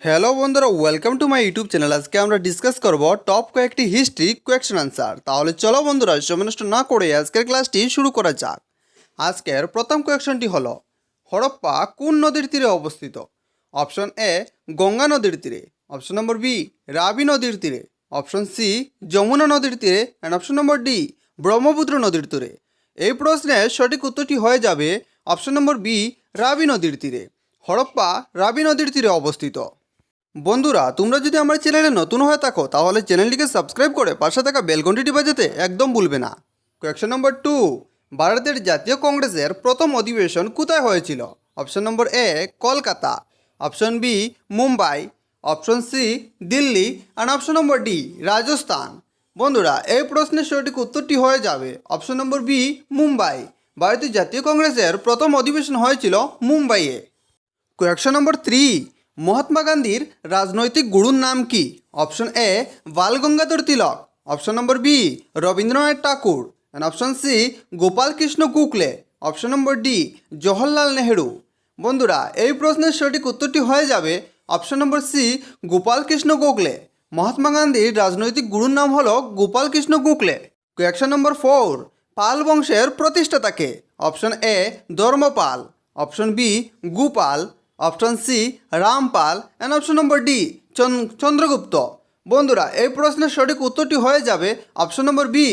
Hello বন্ধুরা welcome to my YouTube channel আজকে আমরা ডিসকাস করব টপ কয়েকটি হিস্ট্রি কোয়েকশন আনসার তাহলে চলো বন্ধুরা সময় নষ্ট না করে আজকের ক্লাসটি শুরু করা যাক। আজকের প্রথম কোয়েকশনটি হল, হরপ্পা কোন নদীর তীরে অবস্থিত? অপশন এ গঙ্গা নদীর তীরে। অপশন নম্বর বি রাবি নদীর তীরে। অপশন সি যমুনা নদীর তীরে। And option number D Brahmaputra নদীর তীরে। এই প্রশ্নের সঠিক উত্তরটি হয়ে যাবে অপশন নম্বর বি রাবি নদীর তীরে। হরপ্পা রাবি নদীর তীরে অবস্থিত। বন্ধুরা, তোমরা যদি আমার চ্যানেলে নতুন হয়ে থাকো, তাহলে চ্যানেলটিকে সাবস্ক্রাইব করে পাশে থাকা বেলঘন্টিটি বাজাতে একদম ভুলবে না। কোয়েকশন নম্বর টু ভারতের জাতীয় কংগ্রেসের প্রথম অধিবেশন কোথায় হয়েছিল? Option number A Kolkata. Option B Mumbai. Option C Delhi. And option number D Rajasthan. বন্ধুরা, এই প্রশ্নের সঠিক উত্তরটি হয়ে যাবে অপশন নম্বর বি মুম্বাই। ভারতীয় জাতীয় কংগ্রেসের প্রথম অধিবেশন হয়েছিল মুম্বাইয়ে। কোয়েকশন নম্বর থ্রি মহাত্মা গান্ধীর রাজনৈতিক গুরুর নাম কি? Option A Bal Gangadhar Tilak. Option number B Rabindranath Thakur. And option C Gopal Krishna Gokhale. Option number D Jawaharlal Nehru. বন্ধুরা, এই প্রশ্নের সঠিক উত্তরটি হয়ে যাবে option number C Gopal Krishna Gokhale Mahatma গান্ধীর রাজনৈতিক গুরুর নাম হলো Gopal Krishna Gokhale question number four Pal বংশের প্রতিষ্ঠাতাকে option A Dharmapal. Option B Gopal. Option C, Rampal and option number D Chandragupta. বন্ধুরা, এই প্রশ্নের সঠিক উত্তরটি হয়ে যাবে অপশন নম্বর বি,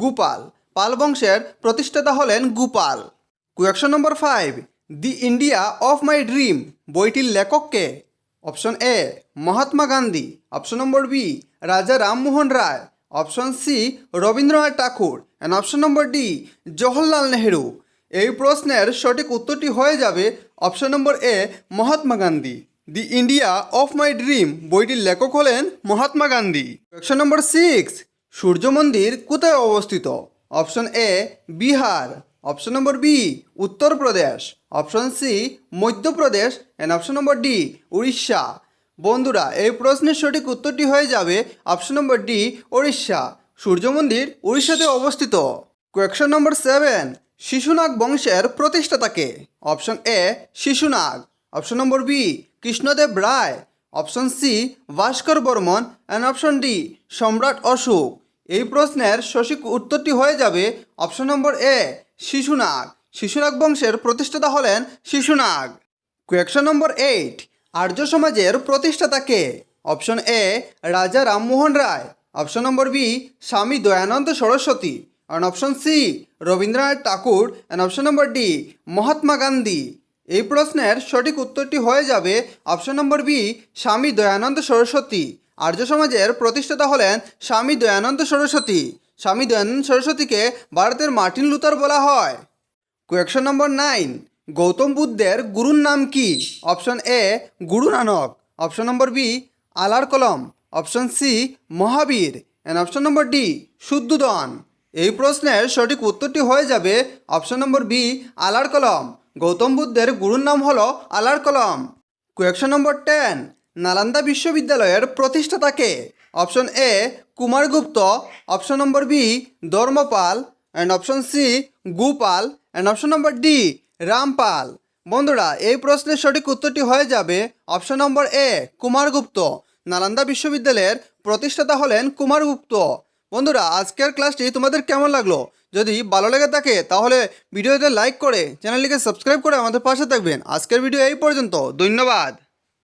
গুপাল। পাল বংশের প্রতিষ্ঠাতা হলেন Gopal. Question number five, the India of my dream, বইটির লেখককে option A, Mahatma Gandhi. Option number B, Raja Rammohan Roy. Option C, Rabindranath Thakur. And option number D, Jawaharlal Nehru. এই প্রশ্নের সঠিক উত্তরটি হয়ে যাবে option number A, Mahatma Gandhi. The India of my dream বইটির লেখক হলেন Mahatma Gandhi. Question number six, সূর্য মন্দির কোথায় অবস্থিত? Option A, Bihar. Option number B, Uttar Pradesh. Option C, Madhya Pradesh. And option number D, Orissa. বন্ধুরা, এই প্রশ্নের সঠিক উত্তরটি হয়ে যাবে অপশন নম্বর ডি উড়িষ্যা সূর্য মন্দির উড়িষ্যাতে অবস্থিত। কোয়েকশন নম্বর সেভেন শিশুনাগ বংশের প্রতিষ্ঠাতাকে। Option A, Shishunag. Option number B, Krishnadev Roy. Option C, Bhaskar Barman. And option D, Samrat Ashok. এই প্রশ্নের সঠিক উত্তরটি হয়ে যাবে option number A, Shishunag. Shishunag বংশের প্রতিষ্ঠাতা হলেন Shishunag. Question number eight Arya সমাজের প্রতিষ্ঠাতাকে option A, Raja Rammohan Roy. Option number B, Swami Dayanand Saraswati. And option C Rabindranath Thakur and option number D Mahatma Gandhi এই প্রশ্নের সঠিক উত্তরটি হয়ে যাবে option number B Swami Dayananda Saraswati. আর্য সমাজের প্রতিষ্ঠাতা হলেন স্বামী দয়ানন্দ সরস্বতী। স্বামী দয়ানন্দ সরস্বতীকে ভারতের মার্টিন লুথার বলা হয়। কোয়েকশন নম্বর নাইন গৌতম বুদ্ধের গুরুর নাম কি? Option A Guru Nanak. Option number B Alara Kalama. Option C Mahavira. And option number D Shuddhodana এই প্রশ্নের সঠিক উত্তরটি হয়ে যাবে অপশন নম্বর বি, আলার কলম। গৌতম বুদ্ধের গুরুর নাম হল আলার কলম। কোয়েকশন নম্বর টেন নালন্দা বিশ্ববিদ্যালয়ের প্রতিষ্ঠাতাকে option A Kumaragupta option number B, Dharmapal. And option C Gopal. And option number D Rampal. বন্ধুরা, এই প্রশ্নের সঠিক উত্তরটি হয়ে যাবে option number A Kumaragupta Nalanda বিশ্ববিদ্যালয়ের প্রতিষ্ঠাতা হলেন কুমারগুপ্ত বন্ধুরা, আজকের ক্লাসটি তোমাদের কেমন লাগল? যদি ভালো লেগে থাকে, তাহলে ভিডিওতে লাইক করে চ্যানেলটিকে সাবস্ক্রাইব করে আমাদের পাশে থাকবেন। আজকের ভিডিও এই পর্যন্ত। ধন্যবাদ।